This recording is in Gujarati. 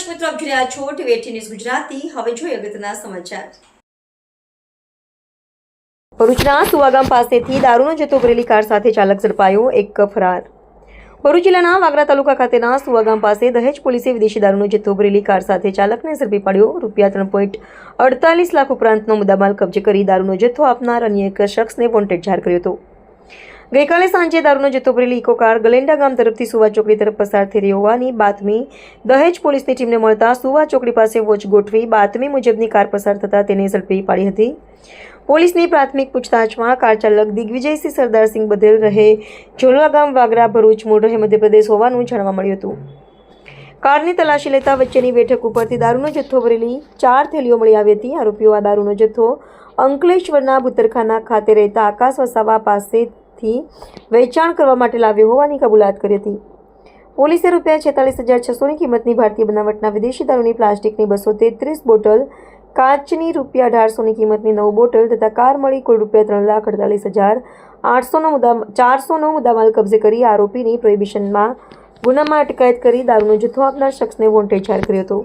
દર્શક મિત્રો આપ રહ્યા છો ટીવી ન્યૂઝ ગુજરાતી. હવે જોઈએ અગત્યના સમાચાર. ભરૂચના સુવાગામ પાસેથી દારૂનો જથ્થો ભરેલી કાર સાથે ચાલક ઝડપાયો એક ફરાર. ભરૂચ જિલ્લાના વાગરા તાલુકા ખાતેના સુવાગામ પાસે દહેજ પોલીસે વિદેશી દારૂનો જથ્થો ભરેલી કાર સાથે ચાલકને ઝડપી પાડ્યો. રૂપિયા ત્રણ પોઈન્ટ અડતાલીસ લાખ ઉપરાંતનો મુદ્દામાલ કબજે કરી દારૂનો જથ્થો આપનાર અન્ય એક શખ્સને વોન્ટેડ જાહેર કર્યો હતો. ગઈકાલે સાંજે દારૂનો જથ્થો ભરેલી ઇકો કાર ગલેન્ડા ગામ તરફથી સુવા ચોકડી તરફ પસાર થઈ રહી હોવાની બાતમી દહેજ પોલીસની ટીમને મળતા સુવા ચોકડી પાસે વોચ ગોઠવી બાતમી મુજબની કાર પસાર થતાં તેને ઝડપી પાડી હતી. પોલીસની પ્રાથમિક પૂછતાછમાં કાર ચાલક દિગ્વિજયસિંહ સરદારસિંહ બધેલ રહે ઝોલવા ગામ વાગરા ભરૂચ મૂળ રહે મધ્યપ્રદેશ હોવાનું જાણવા મળ્યું હતું. કારની તલાશી લેતા વચ્ચેની બેઠક ઉપરથી દારૂનો જથ્થો ભરેલી ચાર થેલીઓ મળી આવી હતી. આરોપીઓ આ દારૂનો જથ્થો અંકલેશ્વરના ભૂતરખાના ખાતે રહેતા આકાશ વસાવા પાસેથી વેચાણ કરવા માટે લાવ્યો હોવાની કબૂલાત કરી હતી. પોલીસે રૂપિયા છેતાલીસ હજાર છસોની કિંમતની ભારતીય બનાવટના વિદેશી દારૂની પ્લાસ્ટિકની બસો તેત્રીસ બોટલ, કાચની રૂપિયા અઢારસોની કિંમતની નવ બોટલ તથા કાર મળી કુલ રૂપિયા ત્રણ લાખ અડતાલીસ હજાર આઠસોનો મુદ્દા ચારસોનો મુદ્દામાલ કબજે કરી આરોપીની પ્રોહિબિશનમાં ગુનામાં અટકાયત કરી દારૂનો જથ્થો આપનાર શખ્સને વોન્ટેડ જાહેર કર્યો હતો.